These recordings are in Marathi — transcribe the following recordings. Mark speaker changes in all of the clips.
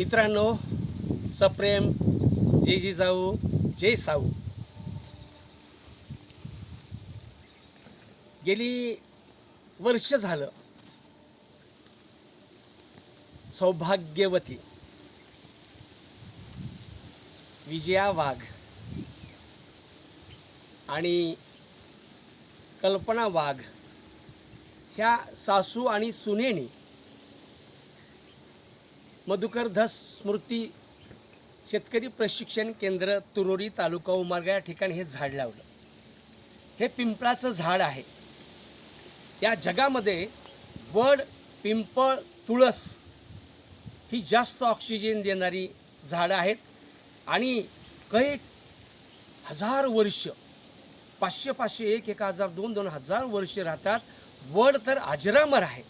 Speaker 1: मित्रांनो सप्रेम जय जिजाऊ जय साऊ. गेली वर्ष झालं. सौभाग्यवती. विजया वाघ. आणि कल्पना वाघ. ह्या सासू आणि सुनेनी मधुकर धस स्मृती शेतकरी प्रशिक्षण केंद्र तुरोरी तालुका उमरगा या ठिकाणी हे झाड लावलं. हे पिंपळाचं झाड आहे. या जगामध्ये वड पिंपळ तुळस ही जास्त ऑक्सिजन देणारी झाडं आहेत आणि काही हजार वर्ष पाचशे पाचशे एक एक हजार दोन दोन हजार वर्ष राहतात. वड तर अजरामर आहे.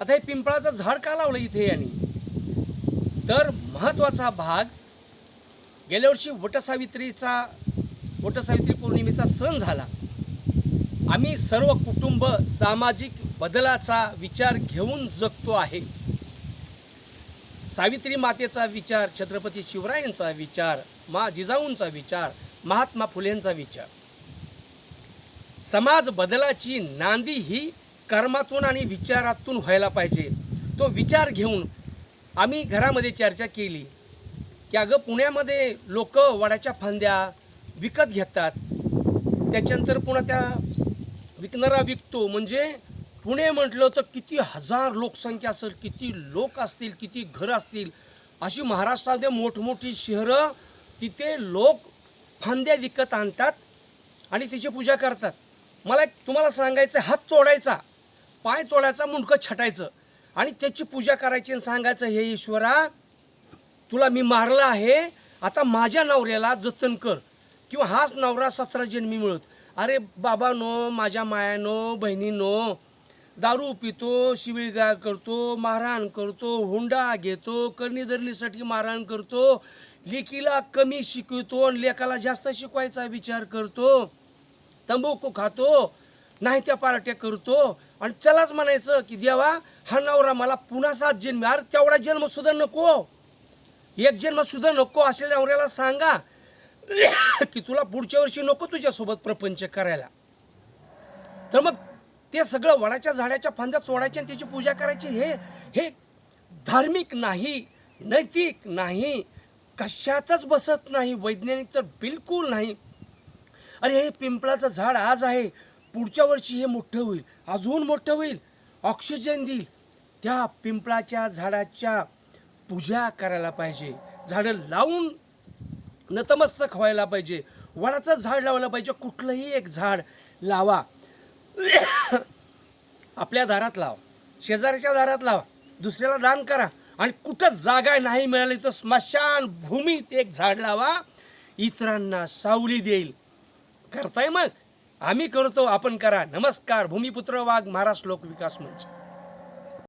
Speaker 1: आता हे पिंपळाचं झाड का लावलं इथे यांनी? तर महत्त्वाचा भाग गेल्या वर्षी वटसावित्रीचा वटसावित्री पौर्णिमेचा सण झाला. आम्ही सर्व कुटुंब सामाजिक बदलाचा विचार घेऊन जगतो आहे. सावित्री मातेचा विचार छत्रपती शिवरायांचा विचार मा जिजाऊंचा विचार महात्मा फुलेंचा विचार. समाज बदलाची नांदी ही कर्मातून आणि विचारातून व्हायला पाहिजे. तो विचार घेऊन आम्ही घरामध्ये चर्चा केली की अगं पुण्यामध्ये लोक वडाच्या फांद्या विकत घेतात. त्याच्यानंतर पुन्हा त्या विकणारा विकतो. म्हणजे पुणे म्हटलं तर किती हजार लोकसंख्या असेल किती लोक असतील किती घरं असतील. अशी महाराष्ट्रामध्ये मोठमोठी शहरं तिथे लोक फांद्या विकत आणतात आणि तिची पूजा करतात. मला एक तुम्हाला सांगायचं हात तोडायचा. पाय तोडायचा मुंडकं छटायचं. आणि त्याची पूजा करायची आणि सांगायचं हे ईश्वरा तुला मी मारलं आहे. आता माझ्या नवऱ्याला जतन कर. किंवा हाच नवरा सतरा जन्मी मिळत. अरे बाबा नो माझ्या मायानो बहिणीनो दारू पितो शिवीगाळ करतो मारहाण करतो हुंडा घेतो करणीधरणीसाठी मारहाण करतो लेकीला कमी शिकवतो आणि लेकाला जास्त शिकवायचा विचार करतो. तंबाखू खातो नाही त्या पार्ट्या करतो. आणि त्यालाच म्हणायचं की देवा हा नवरा मला पुन्हा सात जन्म. अरे तेवढा जन्म सुद्धा नको. एक जन्म सुद्धा नको असलेल्या नवऱ्याला सांगा की तुला पुढच्या वर्षी नको तुझ्यासोबत प्रपंच करायला. तर मग ते सगळं वडाच्या झाडाच्या फांद्या तोडायच्या आणि त्याची पूजा करायची हे हे धार्मिक नाही नैतिक नाही कशातच बसत नाही वैज्ञानिक तर बिलकुल नाही. अरे हे पिंपळाचं झाड आज आहे. पुढच्या वर्षी हे मोठं होईल. अजून मोठं होईल. ऑक्सिजन देईल. त्या पिंपळाच्या झाडाच्या पूजा करायला पाहिजे. झाडं लावून नतमस्तक व्हायला पाहिजे. वडाचं झाड लावायला पाहिजे. कुठलंही एक झाड लावा. आपल्या दारात लावा. शेजाऱ्याच्या दारात लावा. दुसऱ्याला दान करा. आणि कुठं जागा नाही मिळाली तर स्मशान भूमीत एक झाड लावा. इतरांना सावली देईल. करताय मग? आम्ही करतो आपण करा. नमस्कार. भूमिपुत्र वाघ महाराष्ट्र लोकविकास मंच.